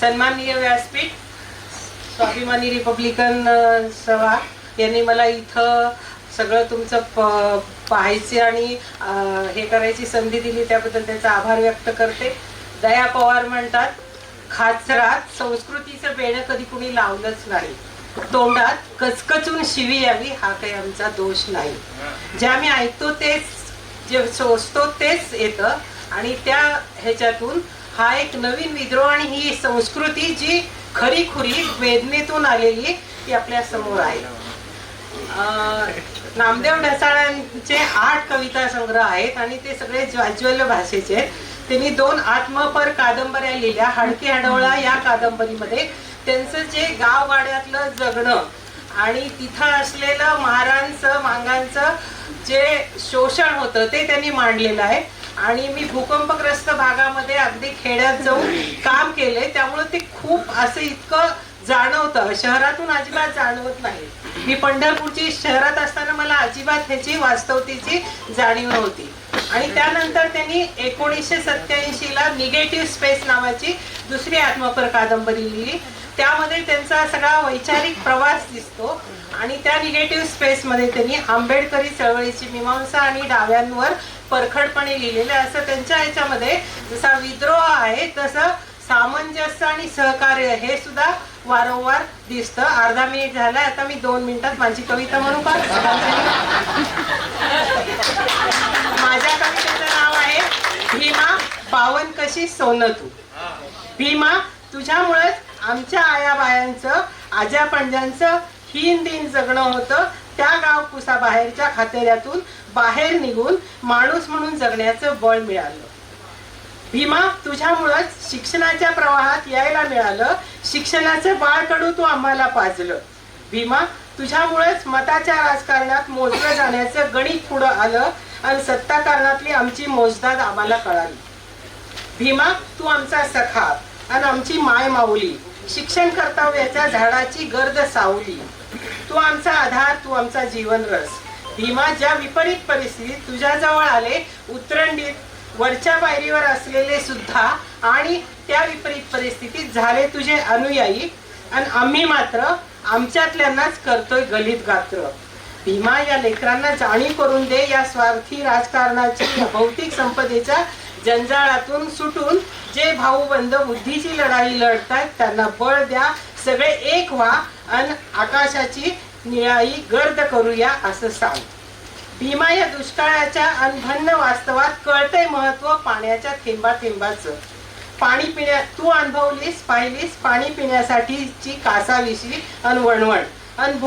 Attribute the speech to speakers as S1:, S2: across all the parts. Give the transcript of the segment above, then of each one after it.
S1: सन्माननीय व्यासपीठ स्वाभिमानी रिपब्लिकन सभा यांनी मला इथं सगळं तुमचं प आणि हे करायची संधी दिली. त्याबद्दल त्याचा आभार व्यक्त करते. दया पवार म्हणतात खाचरात संस्कृतीचं बेणं कधी कुणी लावलंच नाही. तोंडात कचकचून शिवी यावी हा काही आमचा दोष नाही. जे आम्ही ऐकतो तेच जे सोचतो तेच येतं. आणि त्या ह्याच्यातून हा एक नवीन विद्रोह आणि ही संस्कृती जी खरी खुरी वेदनेतून आलेली ती आपल्यासमोर आहे. नामदेव ढसाळांचे आठ कविता संग्रह आहेत आणि ते सगळे ज्वाज्वल्य भाषेचे आहेत. त्यांनी दोन आत्मपर कादंबऱ्या लिहिल्या. हडकी हडवळा या कादंबरीमध्ये त्यांचं जे गाववाड्यातलं जगणं आणि तिथं असलेलं महारांचं मांगांचं जे शोषण होतं ते त्यांनी मांडलेलं आहे. आणि मी भूकंपग्रस्त भागामध्ये अगदी खेड्यात जाऊन काम केले. त्यामुळे ते खूप असं इतकं जाणवतं. शहरातून अजिबात जाणवत नाही. मी पंढरपूरची शहरात असताना मला अजिबात ह्याची वास्तवतेची जाणीव नव्हती. आणि त्यानंतर त्यांनी एकोणीसशे सत्याऐंशी ला निगेटिव्ह स्पेस नावाची दुसरी आत्मपर कादंबरी लिहिली. त्यामध्ये त्यांचा सगळा वैचारिक प्रवास दिसतो. आणि त्या निगेटिव्ह स्पेसमध्ये त्यांनी आंबेडकरी चळवळीची मीमांसा आणि डाव्यांवर परखडपणे लिहिलेलं आहे. असं त्यांच्या ह्याच्यामध्ये जसा विद्रोह आहे तसं सामंजस्य आणि सहकार्य हे सुद्धा वारंवार दिसतं. अर्धा मिनिट झालाय आता मी दोन मिनिटात माझी कविता म्हणू का माझ्या कवितेचं नाव आहे भीमा पावन कशी सोनं तू? भीमा तुझ्यामुळेच आमच्या आया बायांचं आजा पंजांचं हीन दिन जगणं होतं. त्या गाव कुसा बाहेरच्या खातेऱ्यातून बाहेर निघून माणूस म्हणून जगण्याचं बळ मिळालं. भीमा तुझ्यामुळंच शिक्षणाच्या प्रवाहात यायला मिळालं. शिक्षणाचं बाळकडू तू आम्हाला पाजलं. भीमा तुझ्यामुळेच मताच्या राजकारणात मोजलं जाण्याचं गणित पुढं आलं आणि सत्ताकारणातली आमची मोजदाद आम्हाला कळाली. भीमा तू आमचा सखा आणि आमची माय माऊली शिक्षण कर्तव्याच्या झाडाची गर्द सावली. तू आमचा आधार तू आमचा जीवन रस भीमा ज्या विपरीत परिस्थितीत तुझ्याजवळ आले उतरंडीत वरच्या पायरीवर असलेले सुद्धा आणि त्या विपरीत परिस्थितीत झाले तुझे अनुयायी. आणि आम्ही मात्र आमच्यातल्यांनाच करतोय गलित गात्र. भीमा या लेकरांना जाणीव करून दे या स्वार्थी राजकारणाच्या भौतिक संपदेच्या जंजाळातून सुटून जे भाऊबंद बुद्धीची लढाई लढतायत त्यांना बळ द्या सगळे एक व्हा आणि आकाशाची निळाई गर्द करूया असं सांग. भीमा या दुष्काळाच्या अनभन्न वास्तवात कळतंय महत्त्व पाण्याच्या थेंबा थेंबाचं पाणी पिण्या तू अनुभवलीस पाहिलीस पाणी पिण्यासाठीची कासाविषयी अन वणवण. अन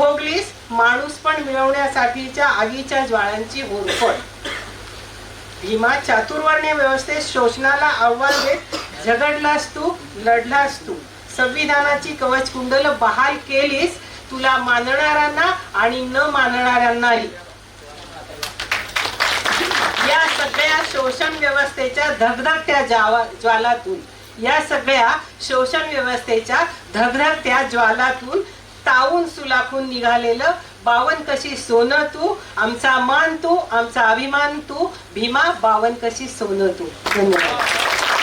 S1: माणूस पण मिळवण्यासाठीच्या आगीच्या ज्वाळांची होरपड भीमा चातुर्वर्ण्य व्यवस्थेत शोषणाला आव्हान देत झगडलास तू लढलास तू. संविधानाची कवच कुंडल बहाल केलीस तुला मानणाऱ्यांना आणि न मानणाऱ्यांनाही. या सगळ्या शोषण व्यवस्थेच्या धगधगत्या ज्वालातून या सगळ्या शोषण व्यवस्थेच्या धगधगत्या ज्वालातून तावून सुलाखून निघालेलं बावन कशी सोनं तू आमचा मान तू आमचा अभिमान तू भीमा बावन कशी सोनं तू. धन्यवाद.